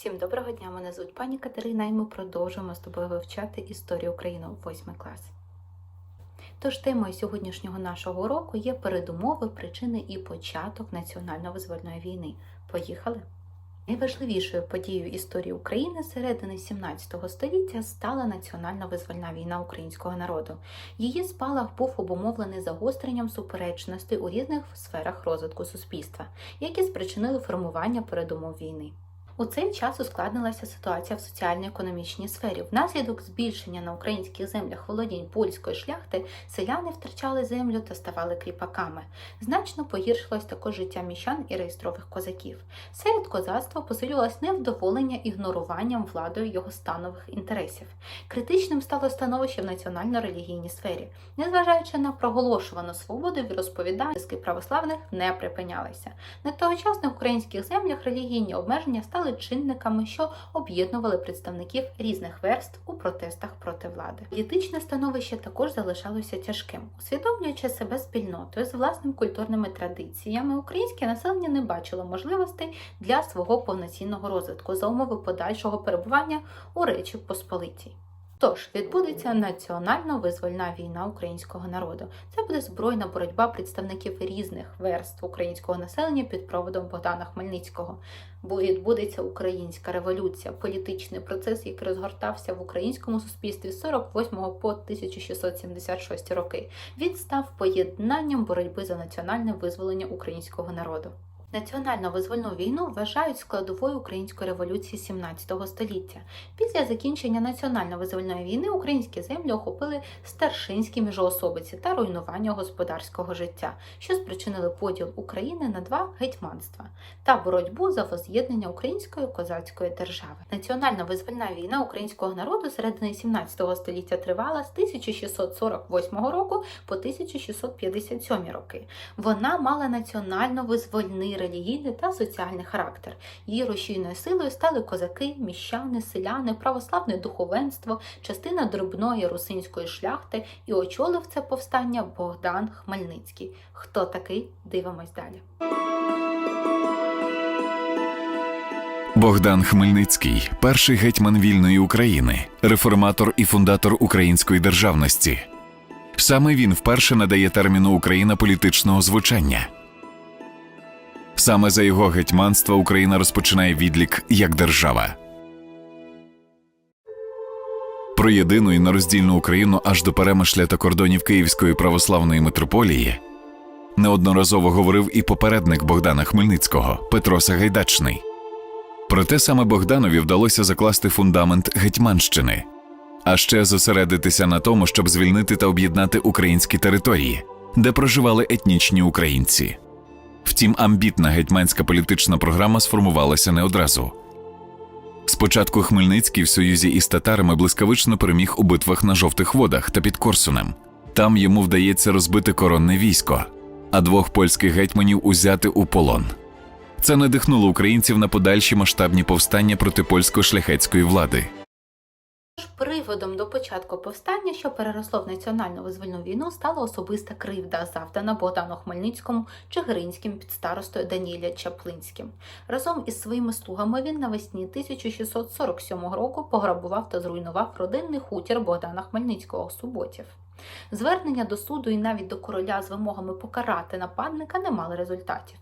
Всім доброго дня! Мене звуть пані Катерина, і ми продовжуємо з тобою вивчати історію України у 8 клас. Тож темою сьогоднішнього нашого уроку є передумови, причини і початок національно-визвольної війни. Поїхали! Найважливішою подією історії України середини 17 століття стала національно-визвольна війна українського народу. Її спалах був обумовлений загостренням суперечностей у різних сферах розвитку суспільства, які спричинили формування передумов війни. У цей час ускладнилася ситуація в соціально-економічній сфері. Внаслідок збільшення на українських землях володінь польської шляхти селяни втрачали землю та ставали кріпаками. Значно погіршилось також життя міщан і реєстрових козаків. Серед козацтва посилювалось невдоволення ігноруванням владою його станових інтересів. Критичним стало становище в національно-релігійній сфері. Незважаючи на проголошувану свободу віросповідань, тиски православних не припинялися. На тогочасних українських землях релігійні обмеження стали чинниками, що об'єднували представників різних верств у протестах проти влади. Політичне становище також залишалося тяжким. Усвідомлюючи себе спільнотою з власними культурними традиціями, українське населення не бачило можливостей для свого повноцінного розвитку за умови подальшого перебування у Речі Посполитій. Тож відбудеться національно-визвольна війна українського народу. Це буде збройна боротьба представників різних верств українського населення під проводом Богдана Хмельницького. Бо відбудеться українська революція, політичний процес, який розгортався в українському суспільстві з 48 по 1676 роки. Він став поєднанням боротьби за національне визволення українського народу. Національно-визвольну війну вважають складовою української революції 17 століття. Після закінчення національно-визвольної війни українські землі охопили старшинські міжоособиці та руйнування господарського життя, що спричинили поділ України на два гетьманства та боротьбу за воз'єднання української козацької держави. Національно-визвольна війна українського народу середини 17 століття тривала з 1648 року по 1657 роки. Вона мала національно-визвольний релігійний та соціальний характер. Її рушійною силою стали козаки, міщани, селяни, православне духовенство, частина дробної русинської шляхти і очолив це повстання Богдан Хмельницький. Хто такий? Дивимось далі. Богдан Хмельницький перший гетьман вільної України, реформатор і фундатор української державності. Саме він вперше надає терміну Україна політичного звучання. Саме за його гетьманства Україна розпочинає відлік як держава. Про єдину і нероздільну Україну аж до перемишля та кордонів Київської православної митрополії неодноразово говорив і попередник Богдана Хмельницького Петро Сагайдачний. Проте саме Богданові вдалося закласти фундамент Гетьманщини, а ще зосередитися на тому, щоб звільнити та об'єднати українські території, де проживали етнічні українці. Втім, амбітна гетьманська політична програма сформувалася не одразу. Спочатку Хмельницький в союзі із татарами блискавично переміг у битвах на жовтих водах та під Корсунем. Там йому вдається розбити коронне військо, а двох польських гетьманів узяти у полон. Це надихнуло українців на подальші масштабні повстання проти польсько-шляхетської влади. Приводом до початку повстання, що переросло в національну визвольну війну, стала особиста кривда, завдана Богдану Хмельницькому Чигиринським підстаростою Даніля Чаплинським. Разом із своїми слугами він навесні 1647 року пограбував та зруйнував родинний хутір Богдана Хмельницького Суботів. Звернення до суду і навіть до короля з вимогами покарати нападника не мали результатів.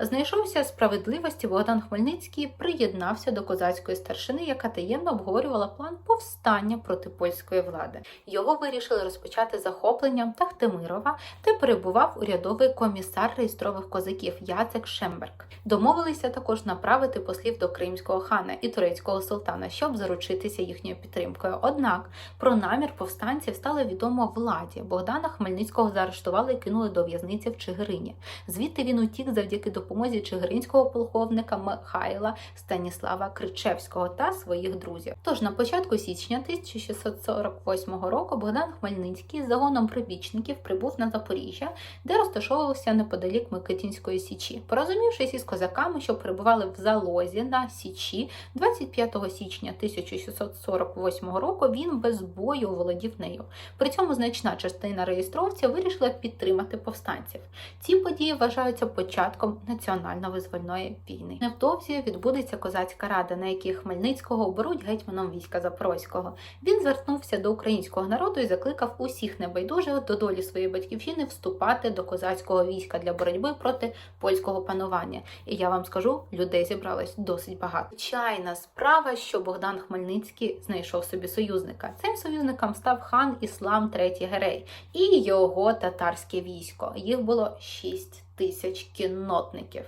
Знайшовся справедливості Богдан Хмельницький приєднався до козацької старшини, яка таємно обговорювала план повстання проти польської влади. Його вирішили розпочати захопленням Тахтимирова, де перебував урядовий комісар реєстрових козаків Яцек Шемберг. Домовилися також направити послів до кримського хана і турецького султана, щоб заручитися їхньою підтримкою. Однак про намір повстанців стало відомо владі. Богдана Хмельницького заарештували і кинули до в'язниці в Чигирині. Звідти він утік завдяки допомозі чигиринського полковника Михайла Станіслава Кричевського та своїх друзів. Тож на початку січня 1648 року Богдан Хмельницький з загоном прибічників прибув на Запоріжжя, де розташовувався неподалік Микитінської січі. Порозумівшись із козаками, що перебували в залозі на січі, 25 січня 1648 року він без бою володів нею. При цьому значна частина реєстровців вирішила підтримати повстанців. Ці події вважаються початком національно-визвольної війни. Невдовзі відбудеться козацька рада, на якій Хмельницького оберуть гетьманом війська Запорозького. Він звернувся до українського народу і закликав усіх небайдужих до долі своєї батьківщини вступати до козацького війська для боротьби проти польського панування. І я вам скажу, людей зібралось досить багато. Чайна справа, що Богдан Хмельницький знайшов собі союзника. Цим союзником став хан Іслам III Герей і його татарське військо. Їх було 6 тисяч кіннотників.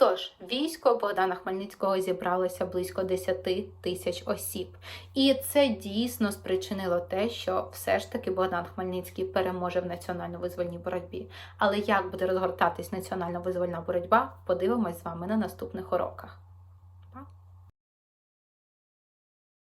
Тож, військо Богдана Хмельницького зібралося близько 10 тисяч осіб. І це дійсно спричинило те, що все ж таки Богдан Хмельницький переможе в національно-визвольній боротьбі. Але як буде розгортатись національно-визвольна боротьба, подивимось з вами на наступних уроках.